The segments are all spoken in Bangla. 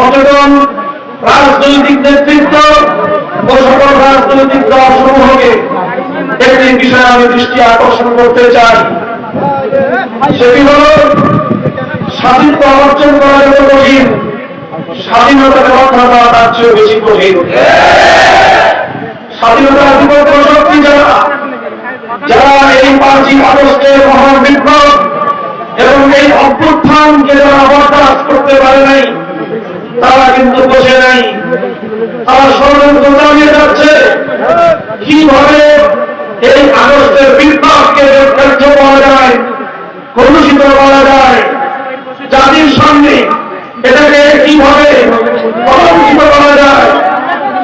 সচেতন রাজনৈতিক নেতৃত্ব ও সকল রাজনৈতিক দল সমূহকে একটি বিষয়ে আমি দৃষ্টি আকর্ষণ করতে চাই। সেটি হল স্বাধীনতা অর্জন করা যত কঠিন স্বাধীনতাকে রক্ষা করা তার চেয়ে বেশি কঠিন। স্বাধীনতার বিপক্ষ শক্তি যারা যারা এই পাঁচই আগস্টের মহান বিপ্লব এবং এই অভ্যুত্থানকে যারা বরদাস্ত করতে পারে নাই তারা কিন্তু বসে নাই। তারা ষড়যন্ত্র চালিয়ে যাচ্ছে। কীভাবে এই আগস্টের বিপ্লবকে কার্য করা যায়, কলুষিত করা যায়? জাতির সামনে এটাকে কীভাবে কলঙ্কিত করা যায়,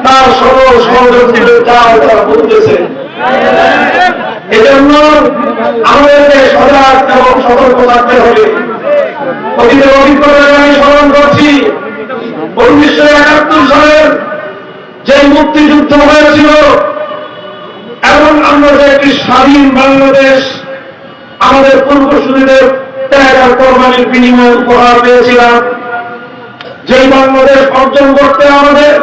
তার সকল ষড়যন্ত্রের চাল তারা বলতেছে এজন্য আমাদেরকে সজাগ এবং সতর্ক থাকতে হবে। অতীতের করছি উনিশশো একাত্তর সালের যে মুক্তিযুদ্ধ হয়েছিল এবং আমরা যে একটি স্বাধীন বাংলাদেশ, আমাদের পূর্বসূরীদের ত্যাগ আর কোরবানির বিনিময়ে উপহার পেয়েছিলাম। যেই বাংলাদেশ অর্জন করতে আমাদের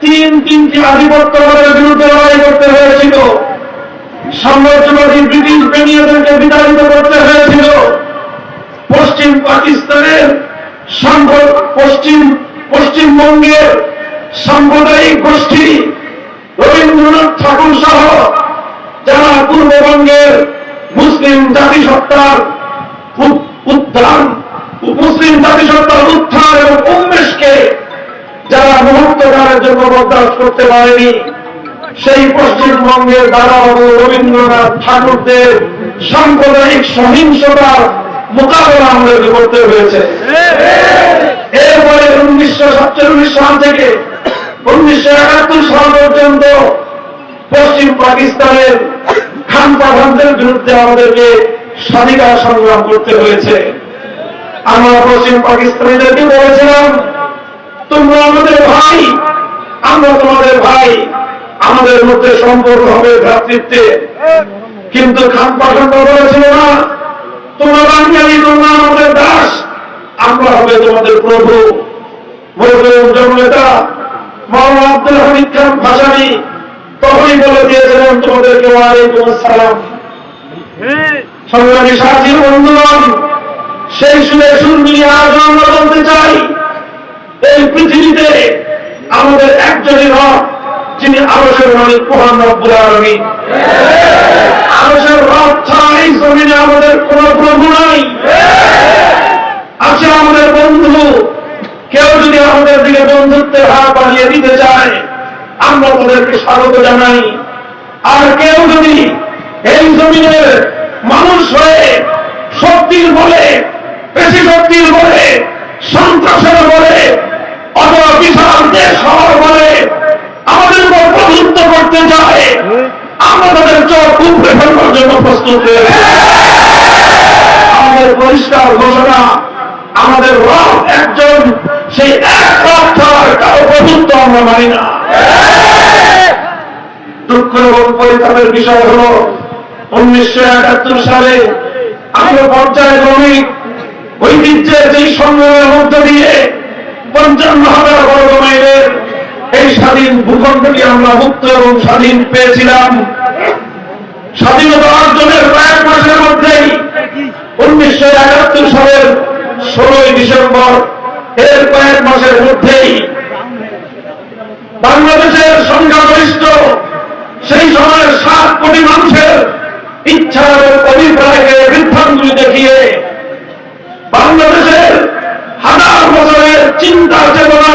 তিন তিনটি আধিপত্যবাদের বিরুদ্ধে লড়াই করতে হয়েছিল। সাম্রাজ্যবাদী ব্রিটিশ বেনিয়াদেরকে বিতাড়িত করতে হয়েছিল। পশ্চিম পাকিস্তানের পশ্চিম, পশ্চিমবঙ্গের সাম্প্রদায়িক গোষ্ঠী রবীন্দ্রনাথ ঠাকুর সহ যারা পূর্ববঙ্গের মুসলিম জাতিসত্তার উত- উত্থান, মুসলিম জাতিসত্তার উত্থান এবং উন্মেষকে যারা মুহূর্তকারের জন্য বরদাস্ত করতে পারেনি, সেই পশ্চিমবঙ্গের দাদাবাবু রবীন্দ্রনাথ ঠাকুরদের সাম্প্রদায়িক সহিংসতার মোকাবেলা আমাদেরকে করতে হয়েছে। এরপরে উনিশশো সাতচল্লিশ সাল থেকে উনিশশো একাত্তর সাল পর্যন্ত পশ্চিম পাকিস্তানের খান পাঠানদের বিরুদ্ধে আমাদেরকে স্বাধিকার সংগ্রাম করতে হয়েছে। আমরা পশ্চিম পাকিস্তানিদেরকে বলেছিলাম, তোমরা আমাদের ভাই, আমরা তোমাদের ভাই, আমাদের মধ্যে সম্পর্ক হবে ভ্রাতৃত্বে। কিন্তু খান পাঠান বলেছিল তোমাদের প্রভু। জননেতা মাওলানা আব্দুল হামিদ খান ভাসানি। তখনই বলে দিয়েছিলেন তোমাদেরকে ওয়ালাইকুম আসসালাম। সংগ্রামী সাথী, বন্ধুগণ, সেই সুরে সুর আজ আমরা বলতে চাই, এই পৃথিবীতে আমাদের একজনই রব, যিনি আরসের মালিক, মহান রব্বুল আলমী। আরসের রব ছাড়া এই জমিনে আমাদের কোন প্রভু নাই। আছে আমাদের বন্ধু। কেউ যদি আমাদের দিকে বন্ধুত্বের হাত বাড়িয়ে দিতে চায়, আমরা তাদেরকে স্বাগত জানাই। আর কেউ যদি এই জমিনের মানুষ হয়ে শক্তির বলে বেশি শক্তির বলে, সন্ত্রাসের বলে, অথবা বিশাল দেশ হওয়ার বলে আমাদের উপর প্রভুত্ব করতে চায় আমরা তাদের চোখ উপরে ফেলবার জন্য প্রস্তুত আমাদের পরিষ্কার ঘোষণা, আমাদের রব একজন, সেই এক প্রভুত্ব আমরা মানি না। দুঃখ এবং পরিতাপের বিষয় হল, উনিশশো একাত্তর সালে আমরা পর্যায়ক্রমিক ঐতিহ্যের যেই সংগ্রামের মধ্য দিয়ে পঞ্চান্ন হাজার বর্গ মাইলের এই স্বাধীন ভূখণ্ডটি আমরা মুক্ত এবং স্বাধীন পেয়েছিলাম। স্বাধীনতা অর্জনের কয়েক মাসের মধ্যেই উনিশশো একাত্তর সালের ষোলোই ডিসেম্বর এর কয়েক মাসের মধ্যেই বাংলাদেশের সংখ্যাগরিষ্ঠ সেই সময়ের সাত কোটি মানুষের ইচ্ছা এবং অভিপ্রায়কে বৃদ্ধাঞ্জলি দেখিয়ে বাংলাদেশের হাজার বছরের চিন্তা চেতনা,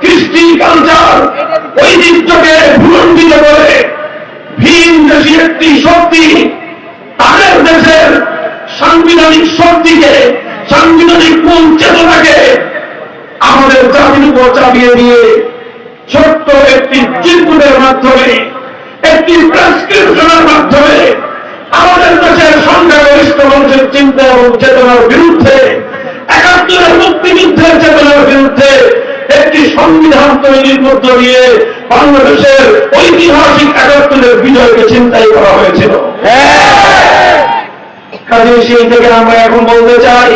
কৃষ্টি, কালচার, ঐতিহ্যকে ভুলন্ডিত করে ভিন দেশি একটি শক্তি তাদের দেশের সাংবিধানিক শক্তিকে, সাংবিধানিক মূল চেতনাকে আমাদের জাতির উপর চাপিয়ে দিয়ে ছোট্ট একটি চিরকুটের মাধ্যমে, একটি প্রেসক্রিপশনের মাধ্যমে আমাদের দেশের সংখ্যাগরিষ্ঠ মানুষের চিন্তা এবং চেতনার বিরুদ্ধে, একাত্তরের মুক্তিযুদ্ধের চেতনার বিরুদ্ধে একটি সংবিধান তৈরির মধ্য দিয়ে বাংলাদেশের ঐতিহাসিক একাত্তরের বিজয়কে চিন্তাই করা হয়েছিল। কাজে সেই থেকে আমরা এখন বলতে চাই,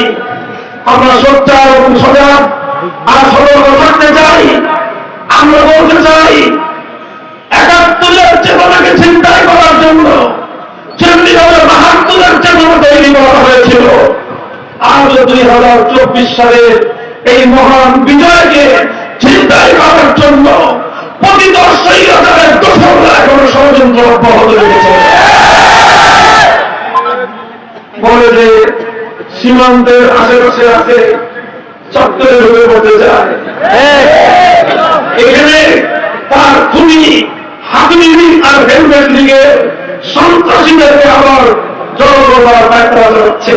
আমরা সোচ্চার এবং সজাগ আর সতর্ক থাকতে চাই, আমরা বলতে চাই, একাত্তরের চেতনাকে চিন্তায় করার জন্য ভাবে বাহাত্তরের চেতনা তৈরি করা হয়েছিল। আজ দুই হাজার চব্বিশ সালের এই মহান বিজয়কে চিন্তায় করার জন্য ষড়যন্ত্র অব্যাহত রয়েছে বলে যে সীমান্তের আশেপাশে আছে, চত্বরে ঢুকে পড়তে যায় এখানে তার খুনি হাতুড়ি আর হেলমেট দিকে সন্ত্রাসীদেরকে আবার জড়ো করবার ব্যর্থ হচ্ছে।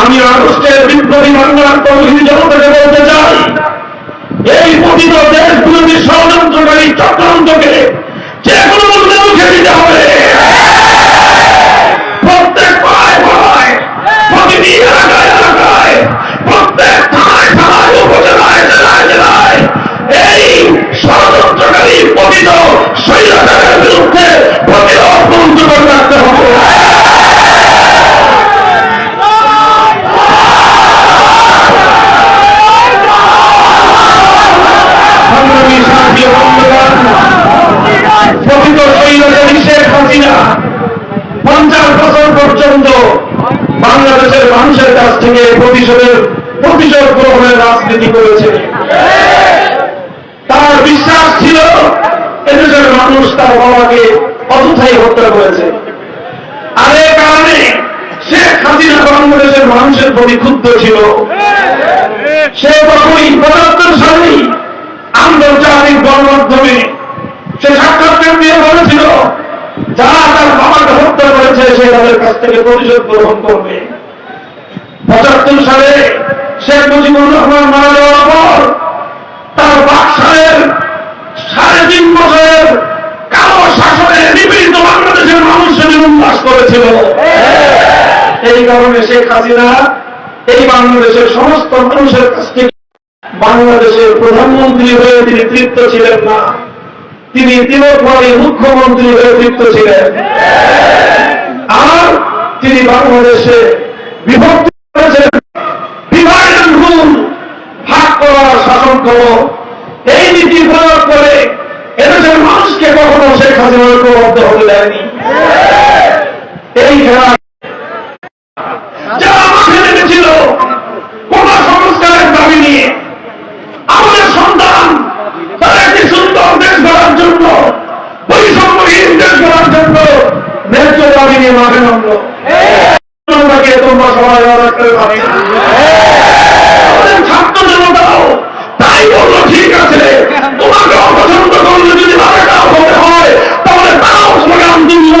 আমি আগস্টের বিপ্লবী বাংলার তৌহিদ জনতাকে বলতে চাই এই পতিত দেশ বিরোধী ষড়যন্ত্রকারী চক্রান্তকে যে কোনো মূল্যে মুখে দিতে হবে। প্রত্যেক পাড়ায় পাড়ায়, প্রতিটি এলাকায় এলাকায়, প্রত্যেক থানায় থানায় উপজেলায় জেলায় জেলায় এই ষড়যন্ত্রকারী পতিত শৈলতার বিরুদ্ধে প্রতিরোধ বন্ধ করে রাখতে হবে সংগ্রামী সাথী ও বন্ধুগণ, প্রকৃত শৈলতারী শেখ হাসিনা পঞ্চাশ বছর পর্যন্ত বাংলাদেশের মানুষের কাছ থেকে প্রতিশোধের প্রতিশোধ গ্রহণের রাজনীতি করেছে তার বিশ্বাস ছিল এদেশের মানুষ তার বাবাকে হত্যা করেছে। আর এ কারণে শেখ হাসিনা বাংলাদেশের মানুষের প্রতি ক্ষুব্ধ ছিল। সে তখনই পঁচাত্তর সালেই আন্তর্জাতিক গণমাধ্যমে সে সাক্ষাৎকার দিয়ে বলেছিল, যারা তার বাবাকে হত্যা করেছে, সে তাদের কাছ থেকে প্রতিশোধ গ্রহণ করবে। পঁচাত্তর সালে শেখ মুজিবুর রহমান মারা যাওয়ার পর তার বাকশালের সাড়ে তিন বছরের কালো শাসনে বাংলাদেশের মানুষ সেদিন উল্লাস করেছিল, এই কারণে শেখ হাসিনা এই বাংলাদেশের সমস্ত মানুষের কাছ থেকে বাংলাদেশের প্রধানমন্ত্রী হয়ে তিনি তৃপ্ত ছিলেন না। তিনি তিনবারই মুখ্যমন্ত্রী হয়ে তৃপ্ত ছিলেন। আর তিনি বাংলাদেশে বিভক্তি করেছেন। বিভাজন রুল ভাগ করার শাসন করো। এই নীতি প্রয়োগ করে এদেশের মানুষকে কখনো শেখ হাসিনার ঐক্যবদ্ধ হতে দেয়নি। এই খেলা। যারা মাঠে নেমেছিল কোটা সংস্কারের দাবি নিয়ে, আমাদের সন্তান মাঠে ছাত্র জনতাও তাই বলল, ঠিক আছে তোমাকে অপছন্দ করলে যদি বাধাটাও হতে হয় তাহলে তারাও স্লোগান দিল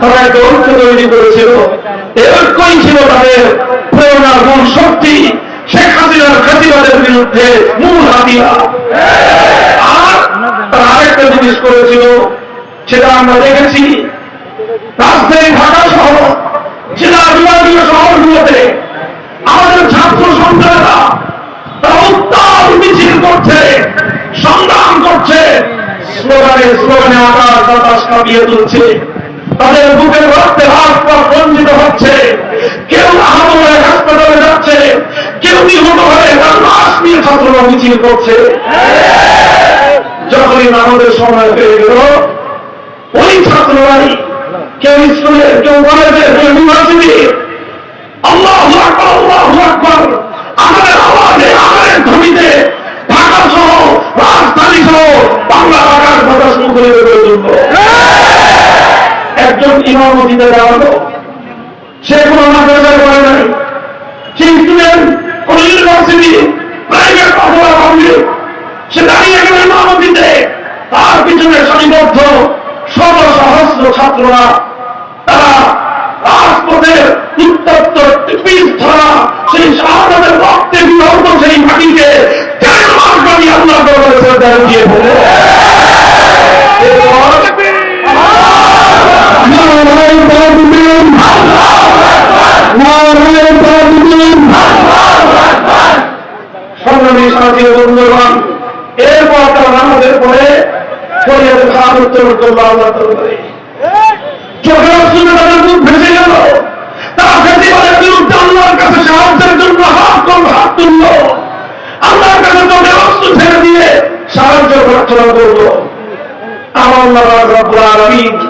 তারা একটা ঐক্য তৈরি করেছিল। এই ঐক্যই ছিল তাদের প্রেরণা মূল শক্তি শেখ হাসিনার খাতিবাদের বিরুদ্ধে মূল হাতিয়ার আর তারা আরেকটা জিনিস করেছিল, সেটা আমরা দেখেছি। রাজধানী ঢাকা সহ জেলা বিভাগীয় শহরগুলোতে আমাদের ছাত্র সন্তানেরা তারা উত্তাল মিছিল করছে, সংগ্রাম করছে। স্লোগানে স্লোগানে আকাশ বাতাস কাঁপিয়ে তুলছে। তাদের বুকের রক্তে পা রঞ্জিত হচ্ছে। কেউ আহত হয়ে হাসপাতালে যাচ্ছে, কেউ নিহত হয়ে তার লাশ নিয়ে ছাত্ররা মিছিল করছে। যখনই আমাদের সময় হয়ে গেল, ওই ছাত্ররাই কেউ স্কুলের কেউ কলেজের কেউ ইউনিভার্সিটি আল্লাহ আল্লাহ আমাদের আওয়াজে আমাদের ধ্বনিতে ঢাকা সহ রাজধানী সহ বাংলা আকাশ বাতাস মুখরিত করে তুলল। একজন ইমামতিতে দাঁড়াল। সে কোনো মাদ্রাসায় পড়ে নাই। সে স্টুডেন্ট সে দাঁড়িয়ে গেল ইমামতিতে তার পিছনে সারিবদ্ধ শত সহস্র ছাত্ররা, তারা রাজপথের উত্তপ্ত টিপিস ধরা, সেই শাহাদের রক্তে বিভক্ত সেই মাটিকে মার্কানি আল্লাহ দিয়ে বলে এরপর তারা নামাজের পরে শরীরের খান উত্তর হাত হাত তুলল আল্লাহর কাছে দিয়ে সাহায্য প্রার্থনা করল আমার আল্লাহ রব্লা আলমিন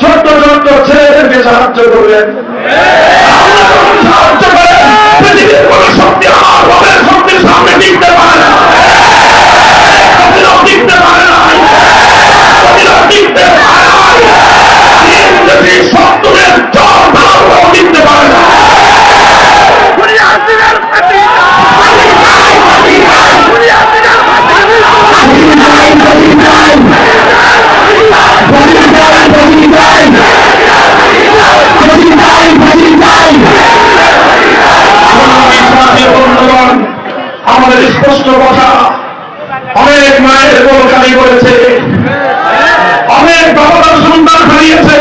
ছোট্ট ছোট্ট ছেলেদেরকে সাহায্য করলেন সাহায্য করেন পৃথিবীর কোন শক্তি আমার শক্তির সামনে টিকতে পারে না। টিকতে পারে না। টিকতে পারে না বন্ধুগণ, আমাদের স্পষ্ট কথা অনেক মায়ের গোলকারি করেছে অনেক বাবারা সন্তান হারিয়েছে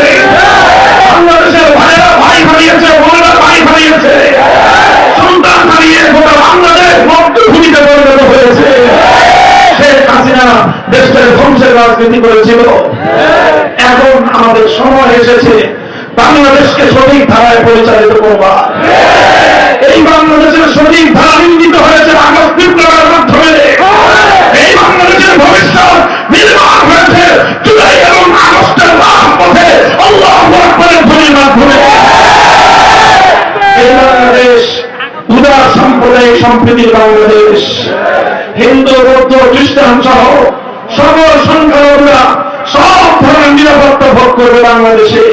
বাংলাদেশের ভাইয়েরা ভাই হারিয়েছে বোনেরা ভাই হারিয়েছে সন্তান হারিয়ে গোটা বাংলাদেশ মধ্যভূমিতে পরিণত হয়েছে শেখ হাসিনা দেশের ধ্বংসের রাজনীতি করেছিল। এখন আমাদের সময় এসেছে। বাংলাদেশকে সঠিক ধারায় পরিচালিত করবার। এই বাংলাদেশের সঠিক ধারা নির্মিত হয়েছে আগস্ট বিপ্লবের মাধ্যমে। এই বাংলাদেশের ভবিষ্যৎ নির্মাণ হয়েছে জুলাই এবং আগস্টের রাজপথে। আল্লাহ আকবরের ধ্বনির মাধ্যমে। এই বাংলাদেশ উদার সাম্প্রদায়িক সম্প্রীতির বাংলাদেশ। হিন্দু বৌদ্ধ খ্রিস্টান সহ সকল সংখ্যালঘুরা সব ধরনের নিরাপত্তা ভোগ করবে বাংলাদেশে।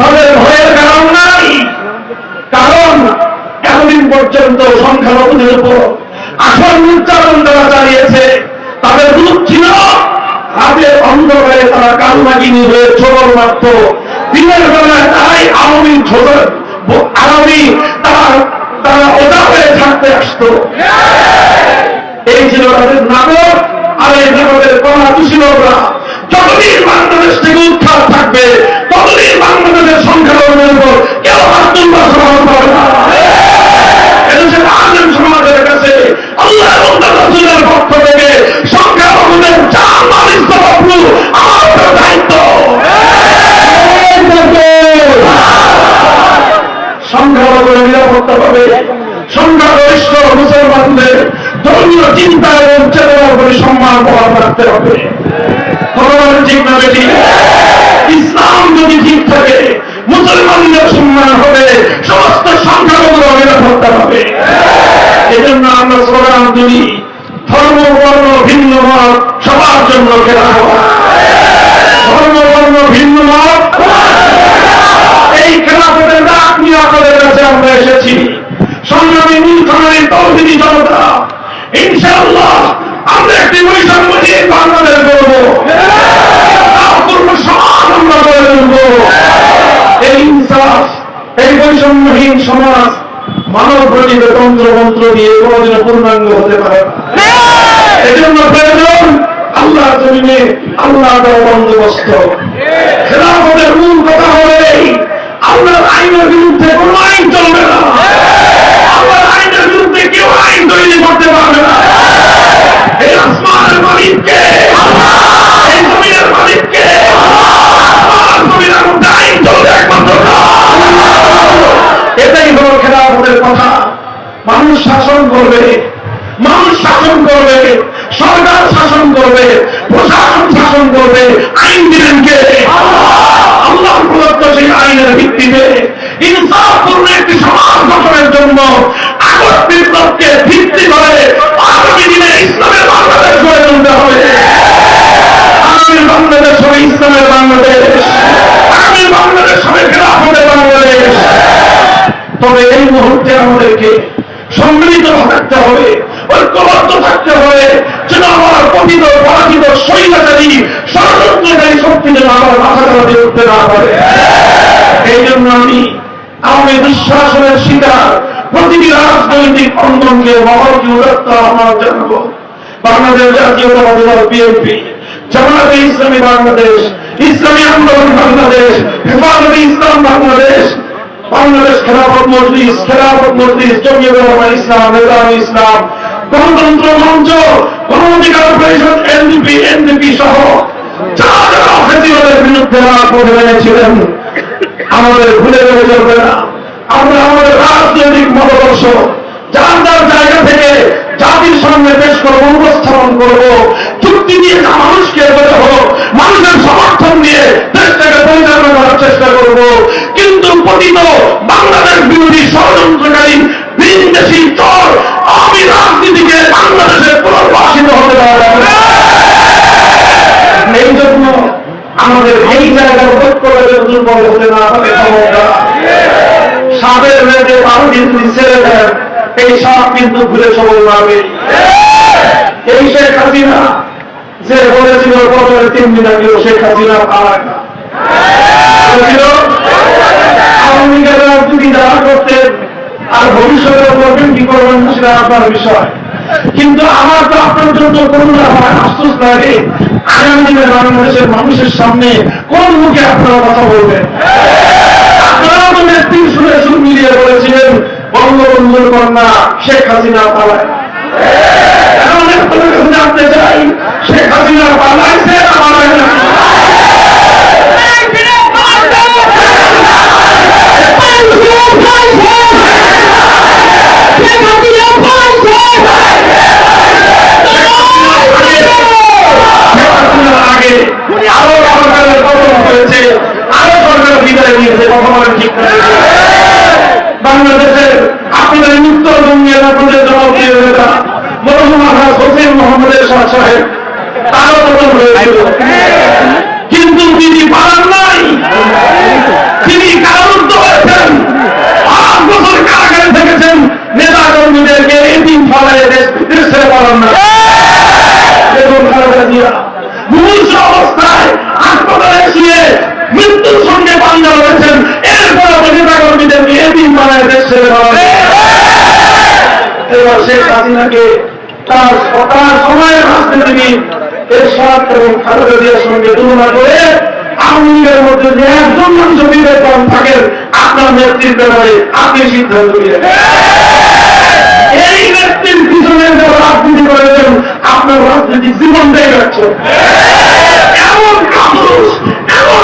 তাদের ভয়ের কারণ নাই। কারণ এতদিন পর্যন্ত সংখ্যালঘুদের উপর আসল উচ্চারণ তারা চালিয়েছে, তাদের রূপ ছিল রাতে অন্ধকারে তারা কালনাগিনী হয়ে ছোবল মারত। দিনের বেলায় তারাই আওয়ামী ছোট আওয়ামী তারা তারা ওটা হয়ে থাকতে আসতো। এই ছিল তাদের নাটক। সমাজের কাছে আল্লাহ পক্ষ থেকে সংখ্যালঘুদের জান মাল ইস্তফাপু আমার উপর দায়িত্ব সংখ্যালঘুদের নিরাপত্তা পাবে সংখ্যাগরিষ্ঠ মুসলমানদের ধর্মীয় চিন্তা এবং চেতনার প্রতি সম্মান বহাল রাখতে হবে ভগবান ঠিক না বেটি ইসলাম যদি ঠিক থাকে মুসলমানদের সম্মান হবে সমস্ত সংখ্যালঘুরা নিরাপত্তা পাবে এজন্য আমরা স্লোগান তুলি ধর্ম বর্ণ ভিন্ন মত সবার জন্য খেলা হওয়া ধর্ম বর্ণ ভিন্ন মত এই খেলাফতের ডাক নিয়ে আপনাদের কাছে আমরা এসেছি। সংগ্রামী জনতা, ইনশাআল্লাহ আমরা একটি বাংলাদেশ করব সমাজ মানব রচিত তন্ত্র মন্ত্র দিয়ে কোনদিনও পূর্ণাঙ্গ হতে পারে এজন্য প্রয়োজন আল্লাহ জমিনে আল্লাহ বন্দোবস্ত। মূল কথা হলে আল্লাহর আইনের বিরুদ্ধে কোন আইন চলবে না। আল্লাহর আইনের বিরুদ্ধে কেউ আইন তৈরি করতে পারবে না এই আসমানের মালিককে এই জমিনের মালিককে আসমান জমিনের মধ্যে আইন চলবে একমাত্র আল্লাহ। এটাই হলো খেলাফতের কথা মানুষ শাসন করবে মানুষ শাসন করবে সরকার শাসন করবে প্রশাসন শাসন করবে আইন দিবেন কে আল্লাহ প্রদত্ত সেই আইনের ভিত্তিতে ইনসাফপূর্ণ একটি সমাজ গঠনের জন্য আগস্ট বিপ্লবকে ভিত্তি করে আগামী দিনে ইসলামের বাংলাদেশ গড়ে তুলতে হবে আগামী বাংলাদেশ হবে ইসলামের বাংলাদেশ আগামী বাংলাদেশ হবে খেলাফতের বাংলাদেশ তবে এই মুহূর্তে হবে, ঐক্যবদ্ধ থাকতে হবে, যেন আমার পতিত, পরাজিত স্বৈরাচারী ষড়যন্ত্রকারী শক্তি যেন আমার মাথা চালাতে উঠতে না পারে। এই জন্য আমি আমি বিশ্বাসনের শিকার, প্রতিটি রাজনৈতিক অঙ্গনকে মহলকে উদাত্ত আহ্বান জানাব। বাংলাদেশ জাতীয়তাবাদী দল, বিএনপি জামাতে ইসলামী বাংলাদেশ, ইসলামী আন্দোলন বাংলাদেশ, হেফাজতে ইসলাম বাংলাদেশ বাংলাদেশ খেলাফত মজলিস খেলাফত মজলিস জমিয়ত ইসলাম নেতাম ইসলাম। গণতন্ত্র মঞ্চ, গণঅধিকার পরিষদ, এনডিপি এনডিপি সহ যারা যারা ফেসিবাদের বিরুদ্ধে রাজপথে এনেছিলেন, আমাদের ভুলে গেলে চলবে না। আমরা আমাদের রাজনৈতিক মতাদর্শ, যার যার জায়গা থেকে জাতির সামনে পেশ করব, উপস্থাপন করব চুক্তি দিয়ে যা মানুষকে এগোতে হোক মানুষের সমর্থন দিয়ে দেশটাকে পরিচালনা করার চেষ্টা করব। কিন্তু পতিত বাংলাদেশ বিরোধী ষড়যন্ত্রকারী বিদেশি চর আমি রাজনীতিকে বাংলাদেশের পুনর্বাসিত হতে দেওয়া এই জন্য আমাদের এই জায়গার ঐক্য দুর্বল হতে না পারে ক্ষমতা মেয়েদের বারো কিন্তু ছেড়ে দেন। সাপ কিন্তু ঘুরে সবল মারবে। এই শেখ হাসিনা, যে বলেছিল তিন দিন আগে শেখ হাসিনা আর বিষয়। কিন্তু আমার তো আপনার জন্য হয় আফসোস লাগে, আগামী দিনে বাংলাদেশের মানুষের সামনে কোন মুখে আপনারা কথা বলবেন? আপনারা তো নেত্রী শুনে সুর মিলিয়ে বলেছিলেন বঙ্গবন্ধুর কন্যা শেখ হাসিনা পালায়। কাছে জানতে চাই শেখ হাসিনা পালাইছে পালায় না? আরও সরকারের আরও সরকার বিদায় নিয়েছে বলেন ঠিক না। বাংলাদেশের আপনাদের উত্তরবঙ্গের আপনাদের জনপ্রিয় নেতা মরহুম হোসেন মোহাম্মদের সাহেব, তারও পতন হয়েছিল। কিন্তু তিনি পালান নাই। তিনি কারারুদ্ধ হয়েছেন। পাঁচ বছর কারাগারে থেকেছেন। নেতা কর্মীদেরকে এদিন ফলায় দেশ ছেড়ে পালান না। বেগম খালেদা জিয়া অবস্থায় হাসপাতালে শুয়ে মৃত্যুর সঙ্গে পাঞ্জা রয়েছেন এরপর নেতা কর্মীদেরকে এদিন বানায় দেশ ছেড়ে এবার তার রাজনীতিবিদ এরশাদ এবং সঙ্গে তুলনা করে মধ্যে যে একজন মানুষ থাকেন, আপনার নেতৃত্বে ব্যাপারে আপনি সিদ্ধান্ত এই ব্যক্তির পিছনে রাজনীতি করেছেন, আপনার রাজনীতি জীবনটাই যাচ্ছে। এমন কাপুরুষ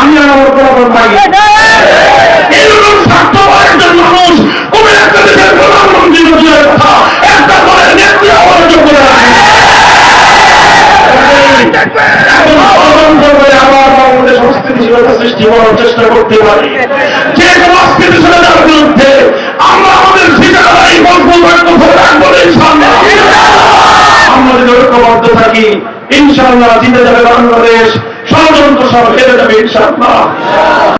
আমি আর আমার প্রলাপন থাকি এরকম স্বার্থপরের মানুষ কোন একটা দেশের প্রধানমন্ত্রী বসে কথা একটা দলের নেত্রী হওয়ার যোগ্য নাই এখন তদন্ত করে আবার বাংলাদেশ অস্থিতিশীলতা সৃষ্টি করার চেষ্টা করতে পারি। যে কোনো অস্থিতিশীলতার বিরুদ্ধে আমরা আমাদের ঠিকানায় মজবুত ধরে রাখব ইনশাআল্লাহ। আমরা যদি ঐক্যবদ্ধ থাকি ইনশাআল্লাহ জিতে যাবে বাংলাদেশ। ষড়যন্ত্র সব হেরে যাবে ইনশাআল্লাহ